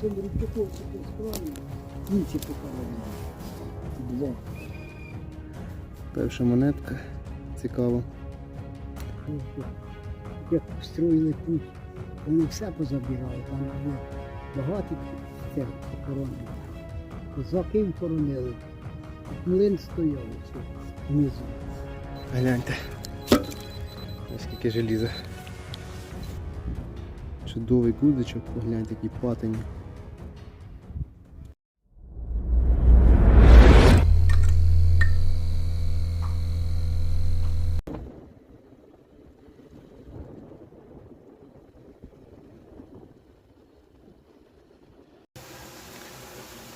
цьому рюкзаковці справді. Інші покарали. Два. Перша монетка. Цікаво. Як строїли путь, вони все позабирали, там багато цих похоронено. Козаки хоронили, млин стояв внизу. Гляньте. Ось скільки желіза. Чудовий гудзичок, погляньте, який патині.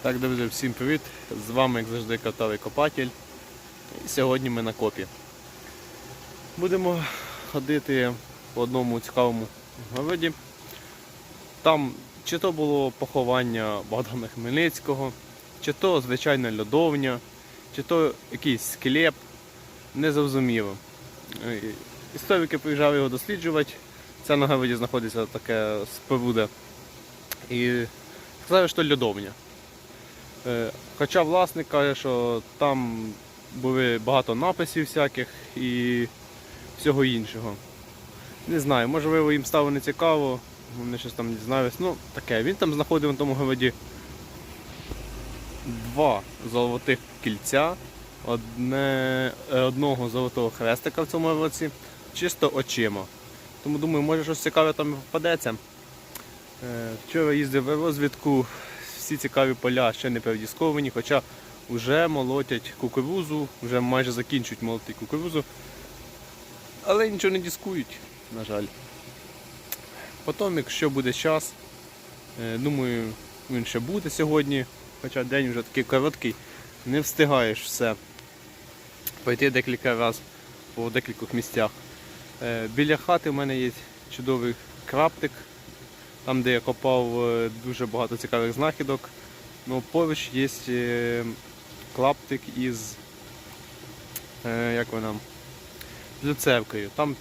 Так, друзі, всім привіт! З вами, як завжди, Катавий Копатель. І сьогодні ми на копі. Будемо ходити по одному цікавому городі. Там чи то було поховання Богдана Хмельницького, чи то звичайна льодовня, чи то якийсь склеп. Незрозуміло. Е, Історики приїжджали його досліджувати. Це на городі знаходиться таке споруда. І сказали, що льодовня. Е, Хоча власник каже, що там були багато написів всяких і всього іншого. Не знаю, можливо їм стало не цікаво, вони щось там дізнались. Ну, таке. Він там знаходив на тому городі два золотих кільця, одне, е, одного золотого хрестика в цьому році, чисто очима. Тому думаю, може щось цікаве там впадеться. Е, Вчора їздив в розвідку, всі цікаві поля ще не передісковані, хоча вже молотять кукурузу, вже майже закінчують молоти кукурузу. Але нічого не дискують, на жаль. Потім, якщо буде час, е, думаю, він ще буде сьогодні, хоча день вже такий короткий, не встигаєш все. Пойти декілька разів по декількох місцях. Е, Біля хати в мене є чудовий краптик, там, де я копав е, дуже багато цікавих знахідок. Ну, поруч є е, клаптик із е, як вона, люцеркою. Там,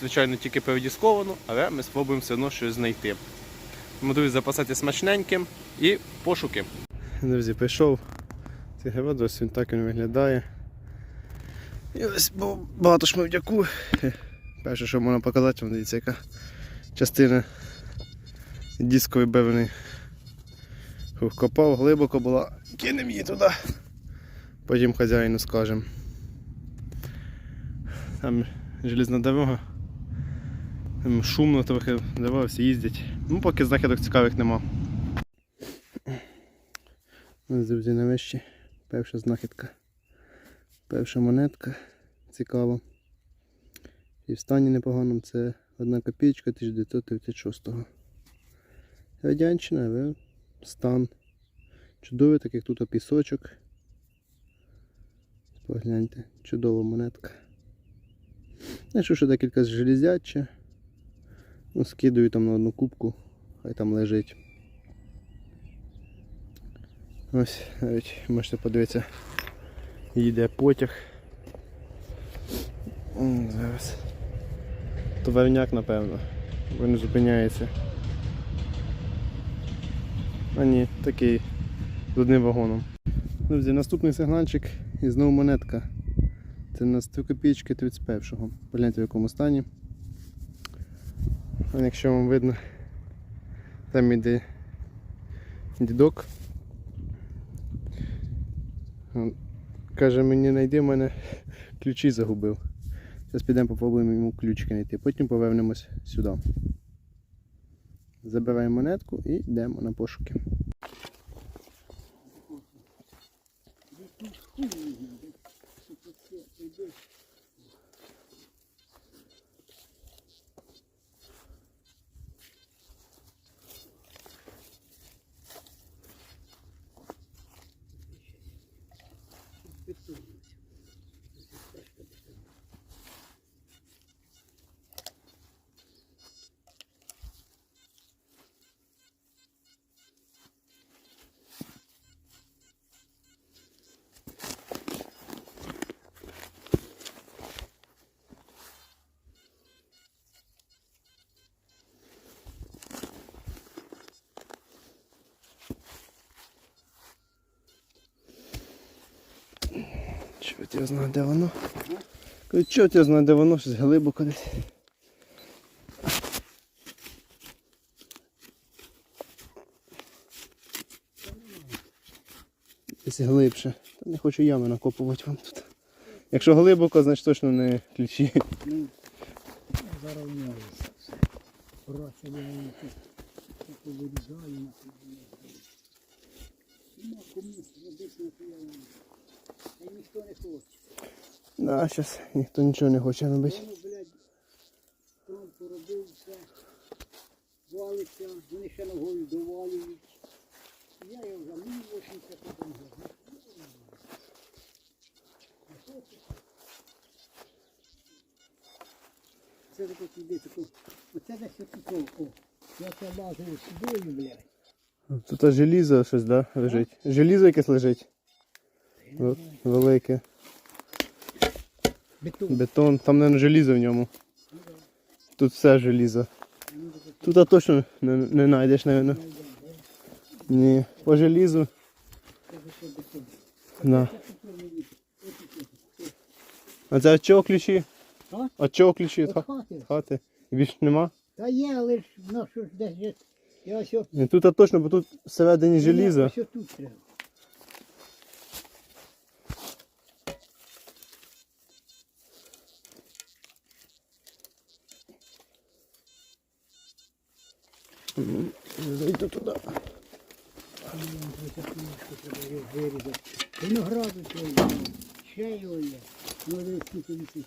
звичайно, тільки передісковано, але ми спробуємо все одно щось знайти. Тому, друзі, запасати смачненьким і пошуки. Друзі, прийшов цей город, ось він так він виглядає. І ось багато шмовдяку. Перше, що можна показати, вам дивіться, яка частина дискової бевни вкопав, глибоко була, кинемо її туди. Потім хазяїну скажемо. Там железна дорога. Там шумно трохи, всі їздять. Ну поки знахідок цікавих нема. Друзі на вещі. Перша знахідка. Перша монетка. Цікаво. І в стані непоганому це одна копійка 1936-го. Радянщина, стан. Чудовий, так тут пісочок. Погляньте, чудова монетка. Знайшов ще декілька з железяча. Ну, скидаю там на одну кубку, хай там лежить. Ось, навіть можете подивитися, їде потяг. Зараз. Товарняк, напевно, бо не зупиняється. А ні, такий з одним вагоном. Друзі, наступний сигнальчик і знову монетка. Це на 100 копійки 31-го. Погляньте в якому стані. Якщо вам видно, там іде дідок. Каже, мені знайди в мене ключі загубив. Зараз підемо попробуємо йому ключики знайти. Потім повернемось сюди. Забираємо монетку і йдемо на пошуки. Чорт я знаю, де воно. Чорт я знаю, де воно, щось глибоко десь. Десь глибше. Та не хочу ями накопувати вам тут. Якщо глибоко, значить точно не ключі. Ну, зараз в нього все. Праця я її тут так вирізаю на Нема кому робити на піані. Та й ніхто не хоче. Да, зараз ніхто нічого не хоче робити. Трон. Валиться, вони ще ногою довалюють. Я його за мій 81 год. Це таке туди, таку. Оце десь отут, о. Я це лазив сюди, блядь. Тут желізо щось, да, лежить. Желізо якесь лежить. Велике. Бетон. Бетон. Там, мабуть, желізо в ньому. Тут все желізо. Тут точно не, не знайдеш, мабуть. Ні. По желізу. Бетон. Да. А це від чого ключі? А? Від чого ключі? От хати. хати. Більше нема? Та є, але ж, ну що ж десь. Я ось Тут точно, бо тут всередині желізо. Ось тут треба. Зайду туди. Вирізати. Винограду твої, ще його є. Ну, скільки висить.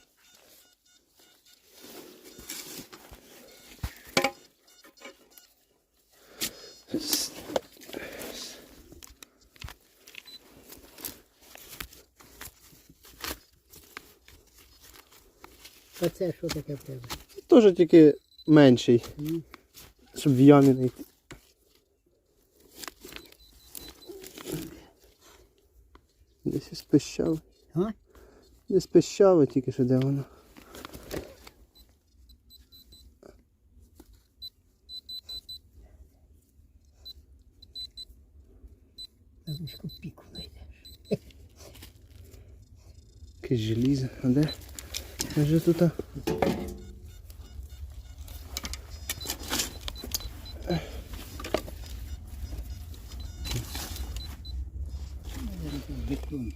А це що таке в тебе? Теж тільки менший, щоб в ямі не Десь із пищави. А? Десь пищави тільки що де воно. Якусь піку знайдеш. Якесь желізо. А де? Вже тут? а? Бетон.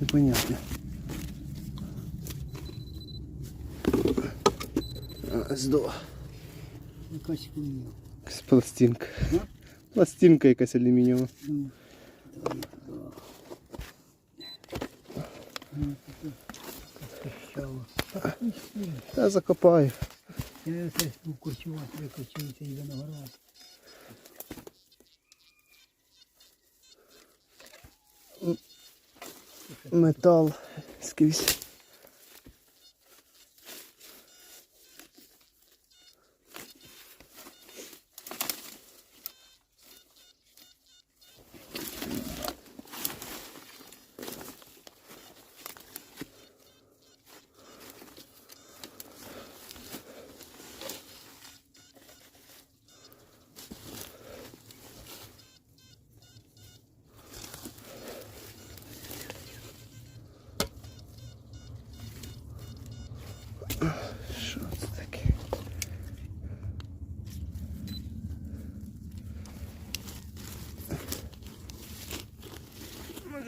Непонятно. А, здо. Якась хуйня. Якась пластинка. Ну? Пластинка якась алюмінієва. Ну, давай туди. Ну, таке. Пищало. Так, ну, що? Та закопаю. Я це був курчувати, викорчується і виноград. Метал скрізь.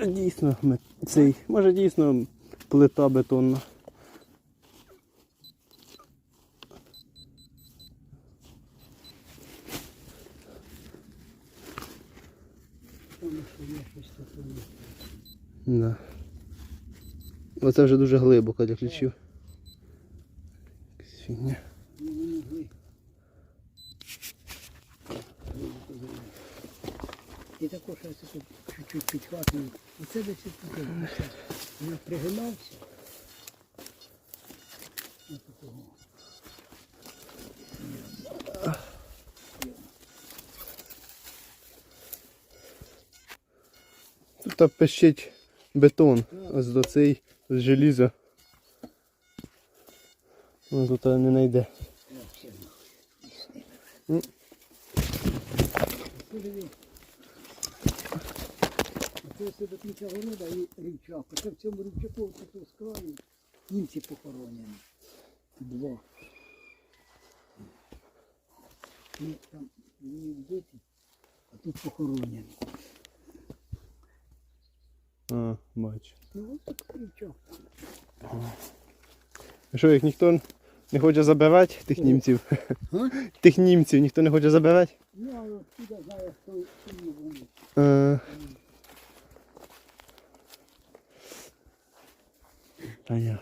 Може дійсно цей, може дійсно плита бетонна. Да. Оце вже дуже глибоко для ключів. Фігня. Ну, не могли. І також я тут чуть-чуть підхватую. Оце десь тут. Я пригинався. Тут пищить бетон. Ось до цей з желіза. Ну тут не знайде. М. Все до кінця города і рівчак. Оце в цьому рівчаку тут з краю німці похоронені. Два. І там вони вбиті, а тут похоронені. А, бачу. Ну, ось так рівчак. А Що їх ніхто не хоче забирати, тих німців? А? Тих німців ніхто не хоче забирати? Ну, а туди знає, хто чому вони. Е, Понятно. Траса була, ти тако туди не прийде, бо ти сюди не перейдеш. М. Попробуй. Вони ще шукав тут копійки.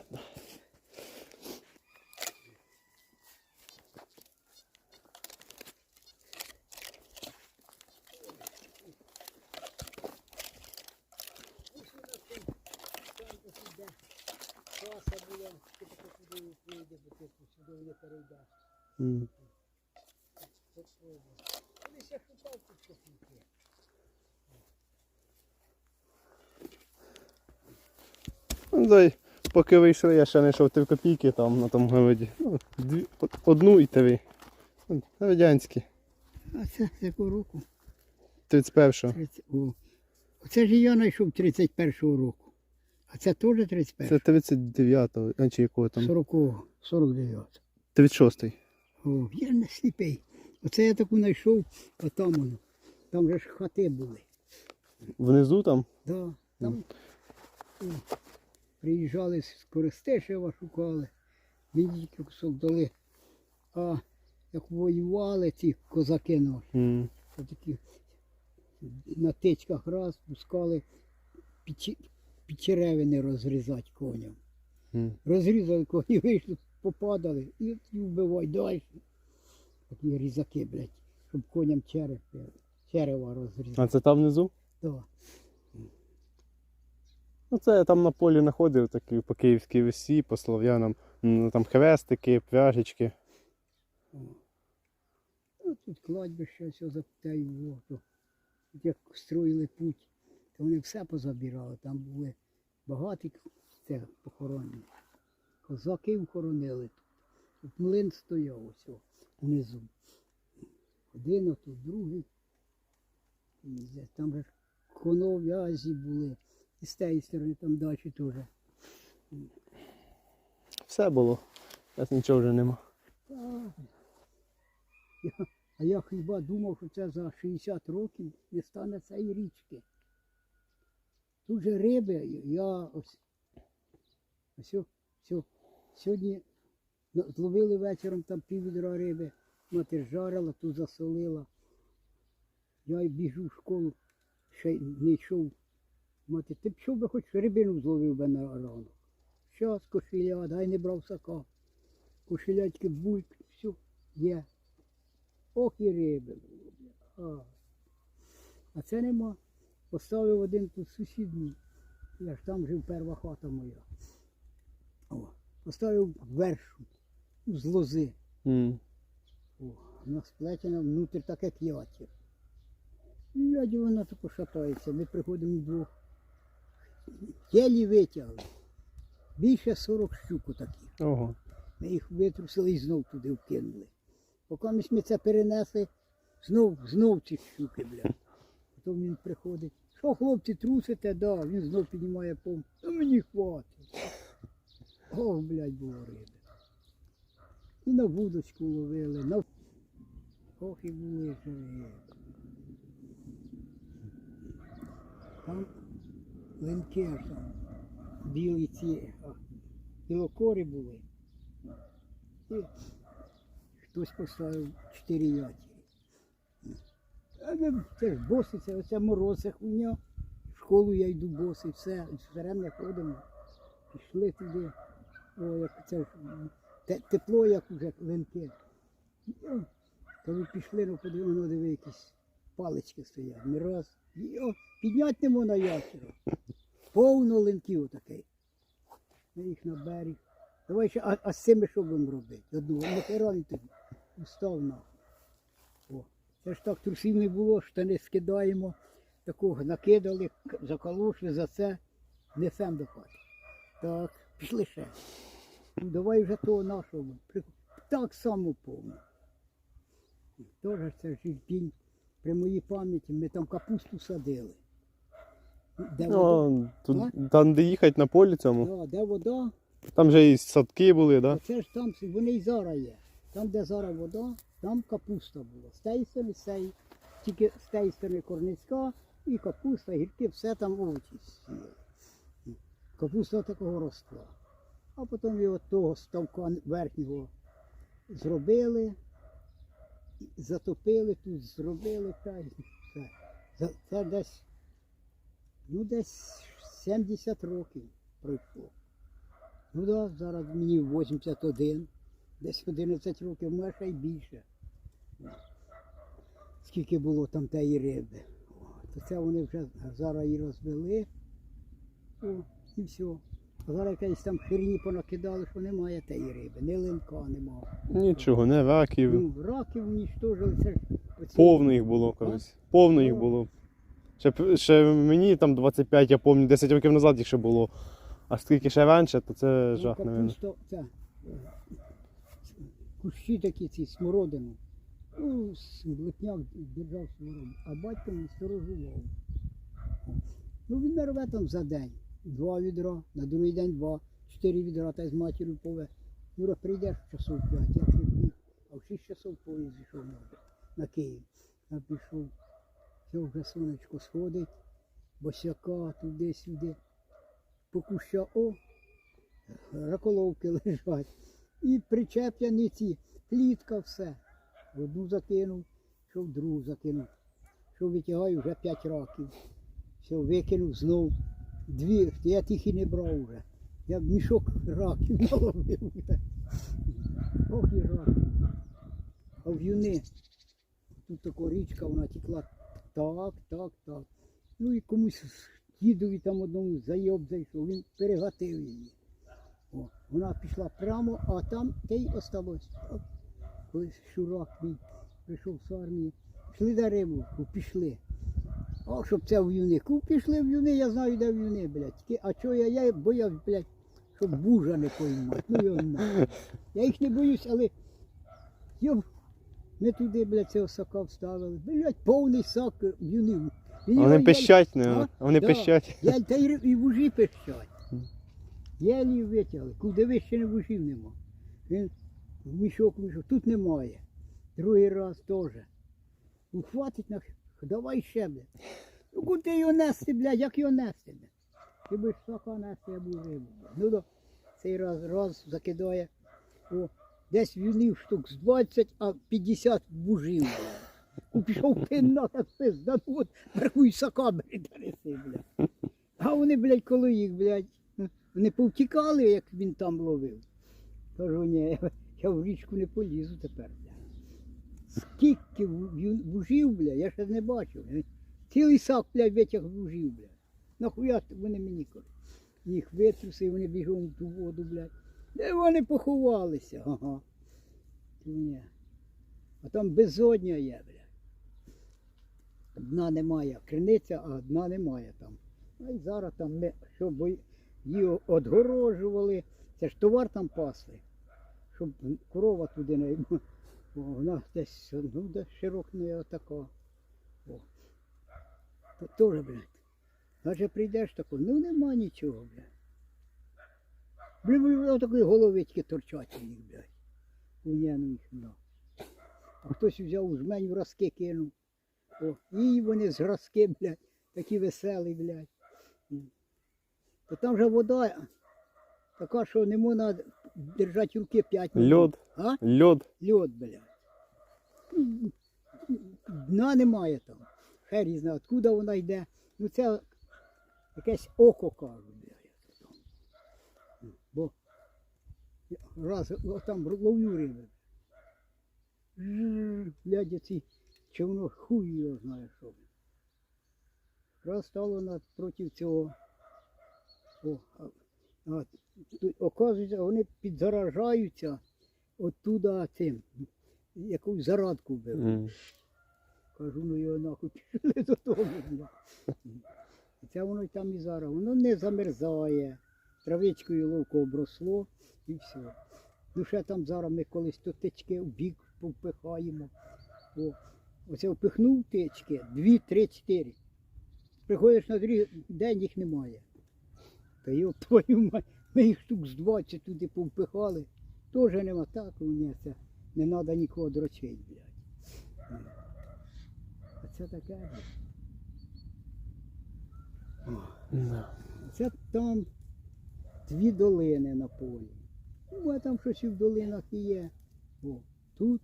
Ну, дай, поки вийшли, я ще знайшов три копійки там на тому городі. Ну, дві, одну і три. Ну, Радянські. А це з якого року? 31-го. 30... О. Оце ж я знайшов 31-го року. А це теж 31-го? Це 39-го, а чи якого там? 40-го, 49-го. 36-й. О, я не сліпий. Оце я таку знайшов, а там воно. Там же ж хати були. Внизу там? Да, там о, приїжджали з Коростишева, шукали. Мені кусок дали. А як воювали ці козаки наші, М. такі на тичках раз пускали печеревини розрізати коням. М. Розрізали коні, вийшли, попадали і, і вбивай далі. Такі різаки, блядь, щоб коням череп, черева розрізати. А це там внизу? Да. Ну це я там на полі знаходив такі по київській весі, по слов'янам. Ну, там хрестики, пряжечки. Ну, тут кладбище, все запитаю, воду. Як строїли путь, то вони все позабирали. Там були багаті це, похоронені. Козаки вхоронили тут. Тут млин стояв ось внизу. Один, а тут другий. Там же конов'язі були. І з тієї сторони там далі теж. Все було. Зараз нічого вже нема. Я, а я хіба думав, що це за 60 років не стане цієї річки. Тут же риби, я ось, ось, о- все, сьогодні зловили вечором там пів відра риби, мати жарила, тут засолила. Я біжу в школу, ще й не йшов. Мати, ти б що би хоч рибину зловив би на ранок. Щас кошеля, дай не брав сака кошелячки бульк, все є. Ох і риби А. а це нема. Поставив один тут сусідній. Я ж там жив перша хата моя. О, поставив вершу з лози. М. О, вона сплетена внутрі як ятір. Ядь вона тако шатається. Ми приходимо вдвох. Єлі витягли. Більше 40 щук таких. Ого. Ми їх витрусили і знов туди вкинули. Поки ми це перенесли, знов, знов ці щуки, бля. Потім він приходить. Що, хлопці, трусите? Да. Він знов піднімає пом. Ну мені хватить. Ох, блядь, було риби. І на вудочку ловили, на... Ох, і були живі. Там линки аж там, білі ці, білокори були. І хтось поставив чотири ятері. А ми- Це ж боси, це оця мороза хуйня. В школу я йду босий, все, все ходимо. Пішли туди. О, як це те- тепло, як уже линки. Йо, Коли пішли, ну подивимо, ну диви, якісь палички стоять. Не раз. Підняти не можна ящера. Повно линків отакий. Ми їх на берег. Давай ще, а, а з цими що будемо робити? Я думаю, нахера він тобі устав на. О, це ж так трусів не було, штани скидаємо, такого накидали, заколошли за це, несемо до хати. Так, пішли ще. Ну, давай вже того нашого. Так само повно. Теж це ж пінь. При моїй пам'яті ми там капусту садили. Де вода? Ну, тут, там, де їхати на полі цьому, Да, де вода, там же і садки були, да? Оце ж там, вони і зараз є. Там, де зараз вода, там капуста була. З тієї сторони, з цієї. Тільки з тієї сторони корницька і капуста, гірки, все там овочі сіяли. Капуста такого росла. А потім його того ставка верхнього зробили, затопили тут, зробили та й все. Це десь, ну десь 70 років пройшло. Ну да, зараз мені 81, десь 11 років, може ще й більше. Скільки було там тієї риби. То це вони вже зараз її розвели. О, і все. А зараз якась там херні понакидали, що немає тієї риби, ні линка немає. Нічого, не раків. Ну, раків унічтожили, це ж оці- Повно їх було колись. Повно їх було. Ще, п- ще мені там 25, я пам'ятаю, 10 років назад їх ще було. А скільки ще раніше, то це Ну, жах, навіть. капуста, е, кущі такі ці смородину. Ну, с- держав смородину, а батько не сторожував. Ну, він не рве там за день. Два відра, на другий день два, чотири відра, та й з матір'ю пове. Юра, прийдеш в часов п'ять, я вже а в шість часов поїзд зійшов на, Київ. Я пішов, все вже сонечко сходить, босяка туди-сюди. По куща, о, раколовки лежать. І причеплені ці, плітка, все. Одну закинув, що в другу закинув. Що витягаю вже 5 років. Все, викинув знов. Дві, я тих і не брав вже. Я мішок раків наловив. Ох і раки. А в юни. Тут така річка, вона текла так, так, так. Ну і комусь дідові там одному зайоб зайшов, він перегатив її. О, вона пішла прямо, а там те й осталось. Колись шурак мій прийшов з армії. Пішли на рибу, пішли. А щоб це в юнику пішли в юни, я знаю, де в юни, блядь. А чого я, я боявся, блядь, щоб бужа не поймати. Ну його. Я їх не боюсь, але йоб, ми туди, блядь, цього сака вставили. Блядь, повний сак в юни. Він його Вони пищать, А? Вони Да. пищать. Я та й і вужі пищать. Єлі витягли, куди вище не вужів нема. Він в мішок мішок, тут немає. Другий раз теж. Ну хватить на давай ще, блядь. Ну куди його нести, блядь, як його нести, блядь? Ти будеш сока нести, я буду рибу. Ну до цей раз раз закидає. О, десь вінив штук з 20, а 50 вужів. блядь. Пішов пинна, так пизда, ну от бракуй сока, блядь, неси, блядь. А вони, блядь, коли їх, блядь, вони повтікали, як він там ловив. Кажу, ні, я в річку не полізу тепер. Скільки вужів, блядь, я ще не бачив. Цілий сак, блядь, витяг вужів, блядь. Нахуя вони мені коли? Їх витрусив, вони бігом в ту воду, блядь. Де вони поховалися? Ага. Ні. А там безодня є, блядь. Дна немає, криниця, а дна немає там. Ну і зараз там ми, щоб її одгорожували, це ж товар там пасли, щоб корова туди не. Вона десь ну, десь широка не отака. О. То теж, блядь. Каже, прийдеш тако, ну нема нічого, блядь. Блін, блін, отакої головички торчать у них, блядь. У ну їх, ну. А хтось взяв у жмень в розки кинув. О, і вони з розки, блядь, такі веселі, блядь. То там же вода така, що не можна держати руки 5 минут. Льод. А? Льод. Льод. Ну, Дна немає там. Хер її знає, откуда вона йде. Ну це якесь око кажуть, блядь. там. Бо раз там ловлю риби. Блядь, ці човно хуй його знає що. Раз стало напроти цього. О, а, а, оказується, вони підзаражаються оттуда цим. Якусь зарадку вбив. М. Кажу, ну його нахуй пішли додому. це воно там і зараз. Воно не замерзає. травичкою ловко обросло і все. Ну ще там зараз ми колись то тички в бік повпихаємо. О, оце впихнув тички, дві, три, чотири. Приходиш на другий день їх немає. Та йоп твою мать, ми їх штук з 20 туди повпихали. Теж нема так, у це не треба нікого дрочить, блядь. А це таке. Це там дві долини на полі. Ну, а там щось і в долинах і є. О, тут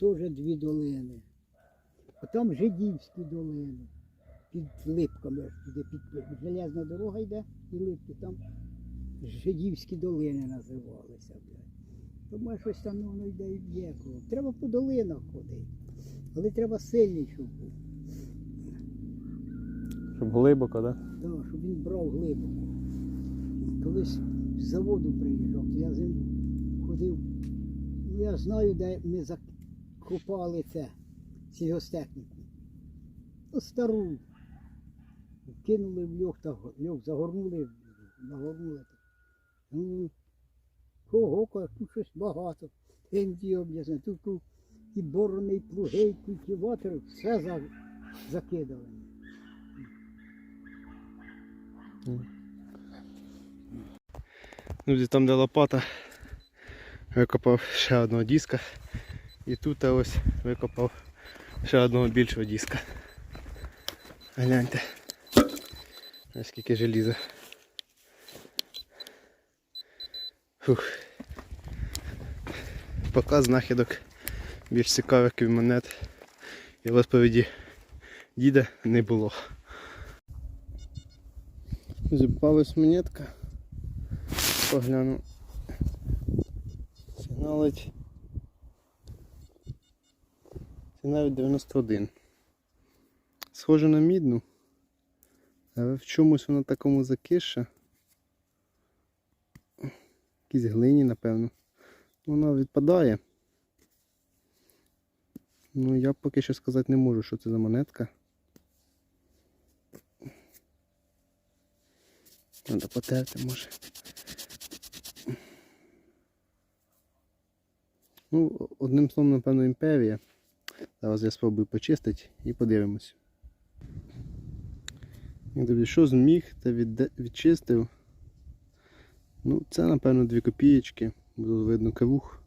теж дві долини. А там Жидівські долини. Під липками туди під железна дорога йде і липки. Там Жидівські долини називалися. Блядь. Тому щось там ну, воно йде і є. Треба по долинах ходити. Але треба сильний, щоб був. Щоб глибоко, так? Да? Да, щоб він брав глибоко. Колись з заводу приїжджав, я з ним ходив. Ну, я знаю, де ми закопали це сільгостехніку. Ну, стару. Кинули в льох та льох, загорнули, нагорнули. Ну, ого, кажу, тут щось багато. Інді об'ясне, тут і борони, і плуги, і культиватори, все за- закидали. Друзі, там де лопата викопав ще одного диска. І тут ось викопав ще одного більшого диска. Гляньте. Скільки желіза. Фух. Показ знахідок більш цікавих монет і розповіді діда не було. Запалась монетка. Погляну. Сигналить. Сигналить 91. Схоже на мідну. Але в чомусь вона такому закиша. Якісь глині, напевно. Вона відпадає. Ну я поки що сказати не можу, що це за монетка. Треба потерти може. Ну, одним словом, напевно, імперія. Зараз я спробую почистити і подивимось. Як що зміг та відчистив? Ну, це, напевно, дві копієчки. Було видно кавух.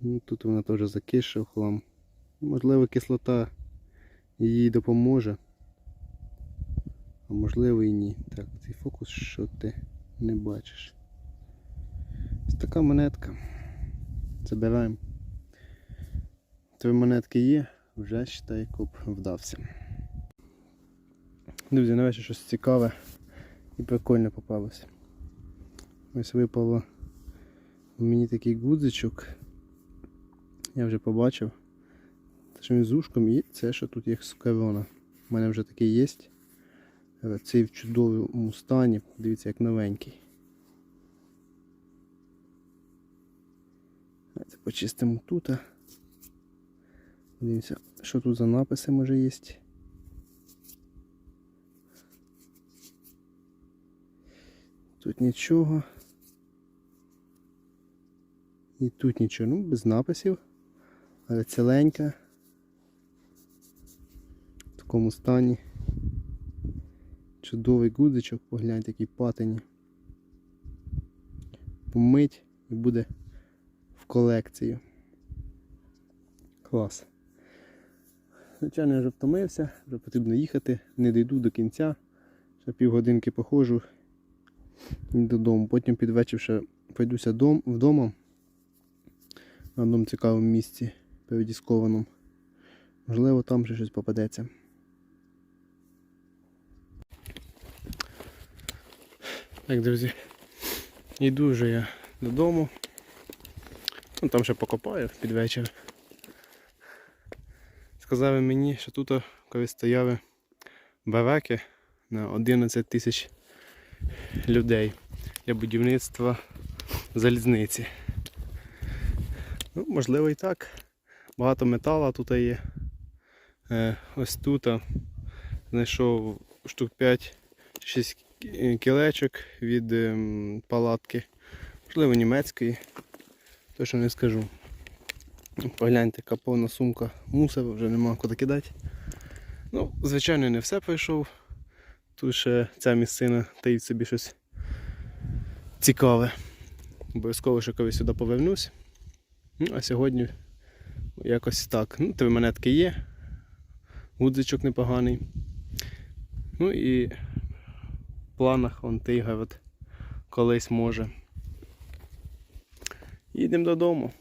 Ну, тут вона теж закиша в хлам. Можливо, кислота їй допоможе. А можливо і ні. Так, цей фокус, що ти не бачиш. Ось така монетка. Забираємо. Три монетки є, вже считай, коп вдався. Друзі, нарешті щось цікаве і прикольне попалося. Ось випало мені такий гудзичок. Я вже побачив. Що він з ушком і це, що тут є корона. У мене вже такий є. Е, Цей в чудовому стані, дивіться, як новенький. Давайте почистимо тут. Дивіться, що тут за написи може є. Тут нічого. І тут нічого, ну, без написів, але ціленька. В такому стані. Чудовий гудзичок, погляньте, який патині. Помить і буде в колекцію. Клас. Звичайно, я вже втомився, вже потрібно їхати, не дійду до кінця. Ще півгодинки походжу додому. Потім під вечір ще пойдуся дом, вдома на одному цікавому місці передіскованому. Можливо, там ще щось попадеться. Так, друзі, йду вже я додому. Ну, там ще покопаю під вечір. Сказали мені, що тут коли стояли бараки на 11 тисяч людей для будівництва залізниці. Ну, можливо і так. Багато металу тут є. Е, ось тут знайшов штук 5 6 кілечок від ем, палатки. Можливо, німецької. Точно не скажу. Погляньте, яка повна сумка муса, вже нема куди кидати. Ну, звичайно, не все пройшов. Тут ще ця місцина таїть собі щось цікаве. Обов'язково ще коли сюди повернусь. Ну, а сьогодні якось так. Ну, три монетки є. Гудзичок непоганий. Ну і в планах он Тейгавет колись може. Їдемо додому.